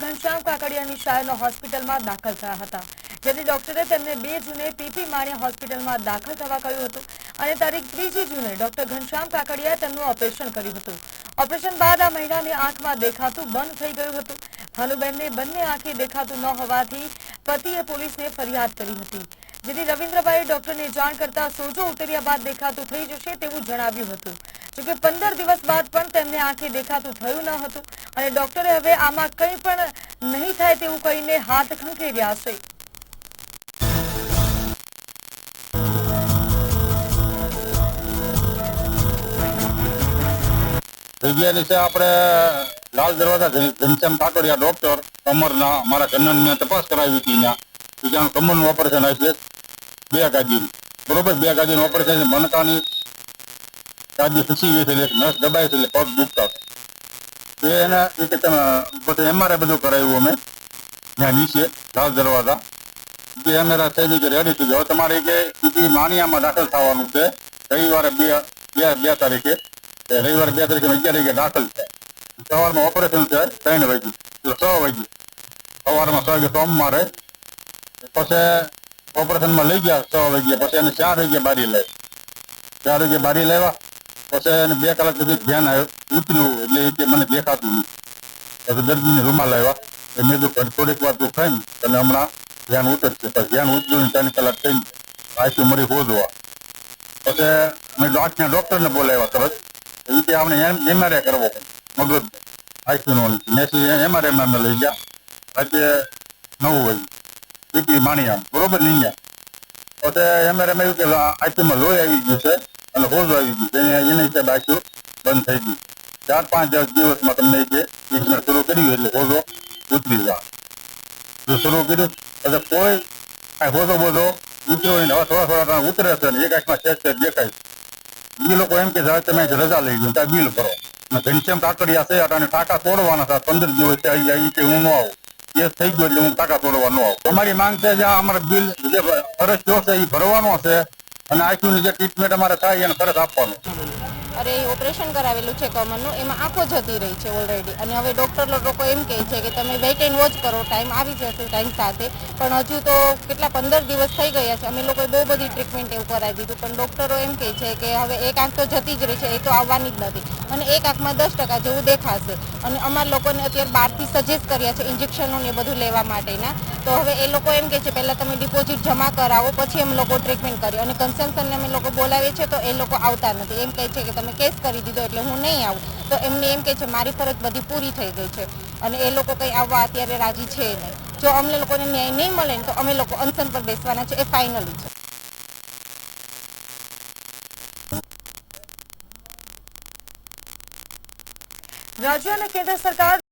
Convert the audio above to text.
ઘનશ્યામ કાકડિયાની શાળાનો હોસ્પિટલમાં દાખલ થયા હતા, જેથી ડોક્ટરે તેમને બે જૂને પીપી માણિયા હોસ્પિટલમાં દાખલ થવા કહ્યું હતું. અને તારીખ ત્રીજી જૂને ડોક્ટર ઘનશ્યામ કાકડિયાએ તેમનું ઓપરેશન કર્યું હતું. ઓપરેશન બાદ આ મહિલાની આંખમાં દેખાતું બંધ થઈ ગયું હતું. ભાનુબેનને બંને આંખે દેખાતું ન હોવાથી પતિએ પોલીસને ફરિયાદ કરી હતી. જેથી રવિન્દ્રભાઈ ડોક્ટરને જાણ કરતા સોજો ઉતર્યા બાદ દેખાતું થઈ જશે તેવું જણાવ્યું હતું. જોકે પંદર દિવસ બાદ પણ તેમને આંખે દેખાતું થયું ન હતું. અને ડોક્ટરે હવે આમાં કંઈ પણ નહીં થાય તેવું કહીને હાથ ખંખી જગ્યાની છે. આપણે લાલ દરવાજા ઘન- ઘનશ્યામ ઠાકોરિયા ડોક્ટર કમરના મારા કન્નન મેં તપાસ કરાવી હતી ત્યાં. તો ત્યાં કમરનું ઓપરેશન હશે બે ગાજીનું બરોબર, બે ગાજીનું ઓપરેશન મનકાની ગાદી ખસી ગઈ છે નસ દબાઈ છે એટલે પગ દુખતા. એને એ કે તમે પછી એમઆરઆઈ બધું કરાવ્યું અમે. ત્યાં નીચે લાલ દરવાજા. થઈ ગઈ રેડી થઈ ગયો. તમારે કે માણિયામાં દાખલ થવાનું છે. રવિવારે બે બે બે તારીખે. રવિવારે બે તારીખે અગિયાર વાગે દાખલ છે. સવારમાં ઓપરેશન છે ત્રણ વાગે છ વાગે સવારમાં છ વાગે સોમવારે. પછી ઓપરેશનમાં લઈ ગયા, છ વાગે પછી એને ચાર વાગે બારી લે ચાર વાગે બારી લેવા પછી એને બે કલાક સુધી ધ્યાન ઉતર્યું એટલે એ કે મને દેખાતું નહીં. પછી દર્દીને રૂમાલ આવ્યા એ મેં તો થોડીક વાર તું ખાઈ તને હમણાં ધ્યાન ઉતરશે. પછી ધ્યાન ઉતર્યું ને ત્રણ કલાક થઈ આઈસી મરી હોદવા. પછી મેં આંખના ડૉક્ટરને બોલાવ્યા તરત એ કે આપણે એમઆરઆઈ કરવો મગજ. આઈસીનો મેસી એમઆરઆઈમાં અમે લઈ ગયા. આજે નવું વાગે પીપી માણિયા બરોબર નહીં ગયા પછી એમઆરઆઈમાં એવું કે આઈસીમાં લોહી આવી ગયું છે. અને હોજ આવી ગયું. છે એને હિસાબે બંધ થઈ ગયું. ચાર પાંચ દિવસમાં તમને જે ટ્રીટમેન્ટ શરૂ કર્યું એટલે હોજો ઉતરી જાય જો શરૂ કર્યું, એટલે કોઈ કાંઈ હોજો બોજો ઉતર્યો નહીં. હવે થોડા થોડા ઉતરે છે ને એક આંખમાં સેજ દેખાય એ લોકો એમ કે સાહેબ તમે રજા લઈ ગયો ત્યાં બિલ ભરો. અને ઘનશ્યામ કાકડિયા છે અને ટાંકા તોડવાના હતા પંદર દિવસ આવી આવી કે હું ન આવું. કેસ થઈ ગયો એટલે હું ટાંકા તોડવા ન આવું. અમારી માંગ છે, જે, અમારા બિલ જે ખર્ચ થયો છે એ ભરવાનો છે. અને આંખની જે ટ્રીટમેન્ટ અમારે થાય એને ખર્ચ આપવાનો. અરે ઓપરેશન કરાવેલું છે કમરનું એમાં આંખો જતી રહી છે ઓલરેડી અને હવે ડૉક્ટર લોકો એમ કહે છે કે તમે વેઇટ એન્ડ વોચ કરો ટાઈમ આવી જશે ટાઈમ સાથે. પણ હજુ તો કેટલા, પંદર દિવસ થઈ ગયા છે. અમે લોકોએ બહુ બધી ટ્રીટમેન્ટ એવું કરાવી દીધું. પણ ડૉક્ટરો એમ કહે છે કે હવે એક આંખ તો જતી જ રહી છે, એ તો આવવાની જ નથી. અને એક આંખમાં દસ ટકા જેવું દેખાશે. અને અમારા લોકોને અત્યારે બહારથી સજેસ્ટ કર્યા છે ઇન્જેક્શનો ને બધું લેવા માટેના. તો હવે એ લોકો એમ કહે છે, પહેલાં તમે ડિપોઝિટ જમા કરાવો, પછી એમ લોકો ટ્રીટમેન્ટ કરીએ. અને કન્સલ્ટન્ટને અમે લોકો બોલાવીએ છીએ, તો એ લોકો આવતા નથી. એમ કહે છે કે તમે કેસ કરી દીધો એટલે હું નહીં આવું. તો એમને એમ કહે છે, મારી ફરજ બધી પૂરી થઈ ગઈ છે અને એ લોકો કંઈ આવવા અત્યારે રાજી છે નહીં. જો અમને લોકોને ન્યાય નહીં મળે તો અમે લોકો અનશન પર બેસવાના છે. એ ફાઇનલી છે. રાજ્ય અને કેન્દ્ર સરકાર